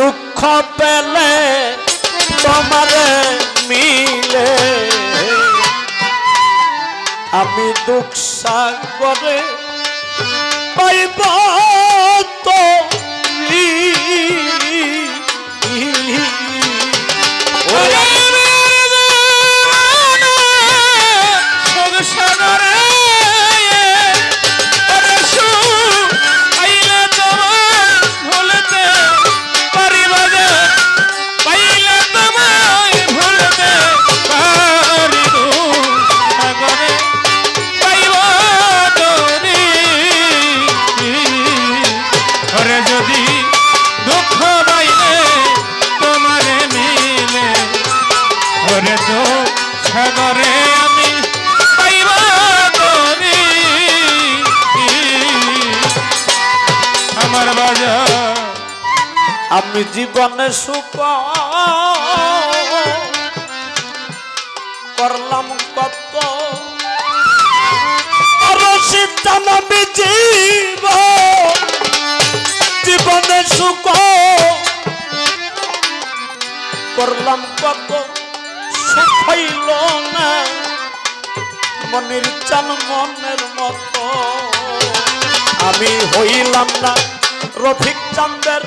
দুঃখ পেলে তোমারে মিলে। আমি দুঃখ সাগরে পাইব তো আমি জীবনে সুখ করলাম কত। আমি জীব। জীবনে সুখ করলাম কত। সুখ হইল না মনের চান মনের মতো। আমি হইলাম না রফিক চান্দের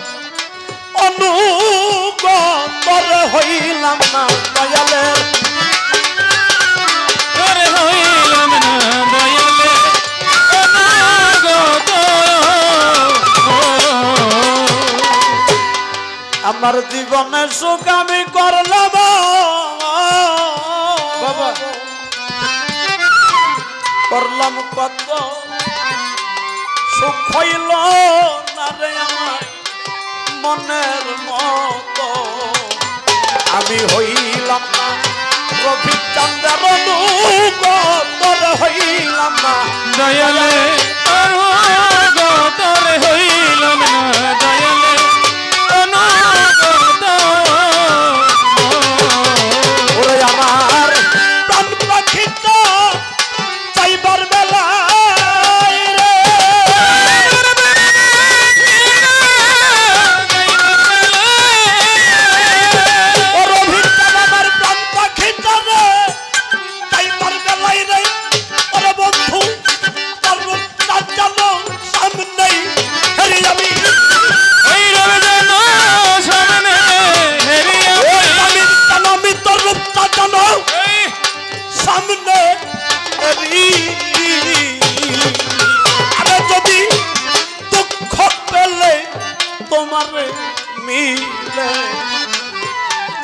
অনুগতর হইলাম না দয়ালের হইলাম না দয়ালে। অনাগত আমার জীবনে সুখ আমি করলাম। করলাম কত? সুখ হইল মনের মতো। আমি হইলাম না রফিক চান্দের হইলাম না।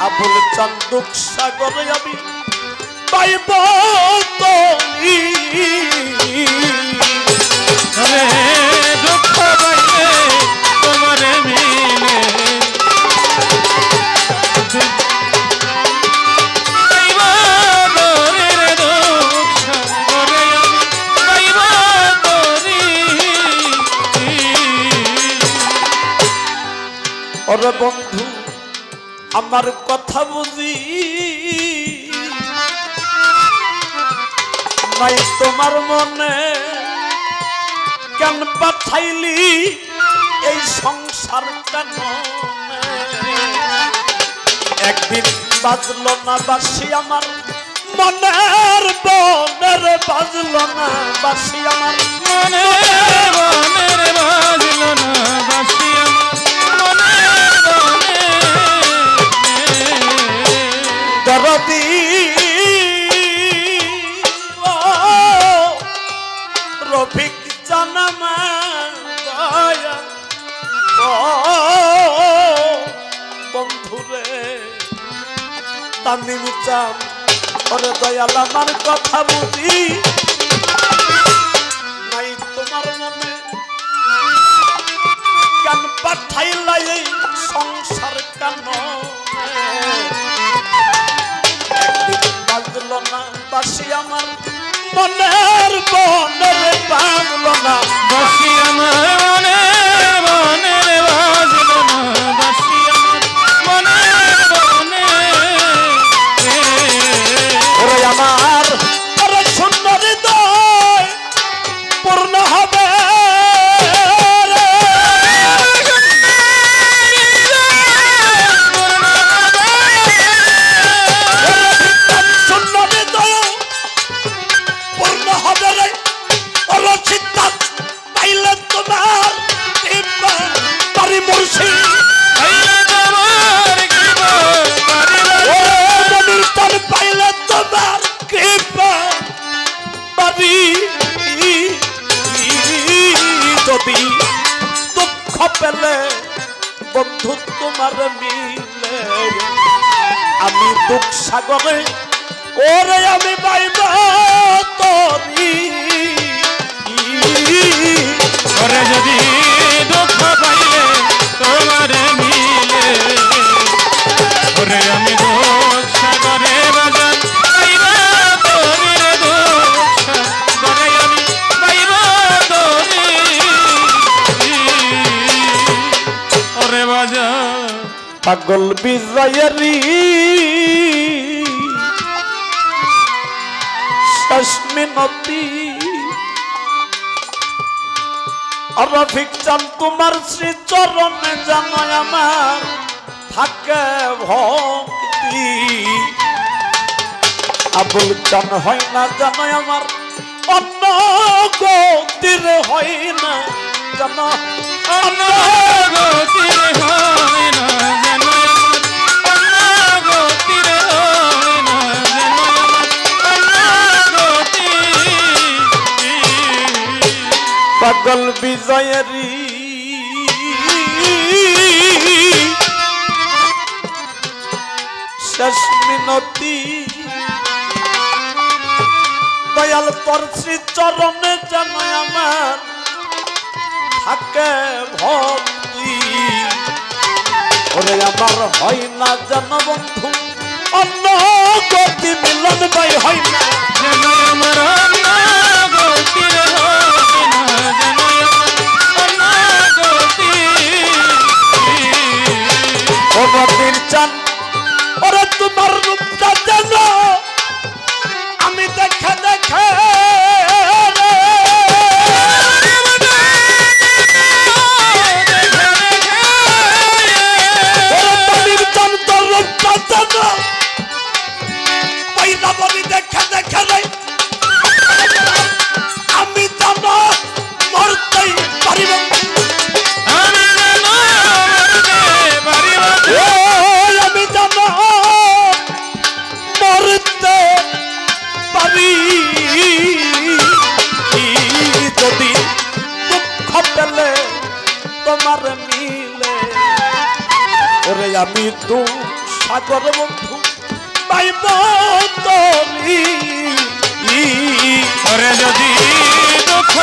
আবুল চান্দুক সাগরে আমি পাইব তো রে দুঃখ পাইলে তোমারে মিলে পাইব তোরে রে দুঃখ সাগরে আমি পাইব তোরে। ওরে বন্ধু আমার কথা বুঝি? নাই তোমার মনে কেন পাঠাইলি এই সংসার কেন একদিন বাজল না বাসি আমার, মনের বনের বাজলো না বাসি আমার মনে। মনের তামিম ওরে দয়াল, আমার কথা বুঝি? নাই তোমার মনে। কেন পাঠাইলা এই সংসার বাজলো না বাসি আমার। মনের বনের পেলে, বন্ধু তোমার মিলে। আমি দুঃখ সাগরে, ওরে আমি পাইব তরি ওরে যদি দুঃখ পাই পাগল বিজয়েরি শেষ মিনতি রফিক চান তোমার শ্রী চরণে জানায় আমার, থাকে ভক্তি। আবুল চান হয় না জানায় আমার, অন্য গতির হয় না জানা অন্য অনাগতির হয় পাগল বিজয়েরি শেষ মিনতি। দয়াল তোর চরণে যেন আমার থাকে ভক্তি। ওরে আমার হয় না যেন বন্ধু অন্য গতি মিলন ভাই হয় না। যেন আমার অনাগতির হয় বলি, দেখে দেখে রে। আমি যেন মরতেই পারিব আমি যেন মরতে পারি। যদি দুঃখ পেলে তোমার মিলে? ওরে আমি দু সাগর বন্ধু। পাইব তরি ওরে যদি দুঃখ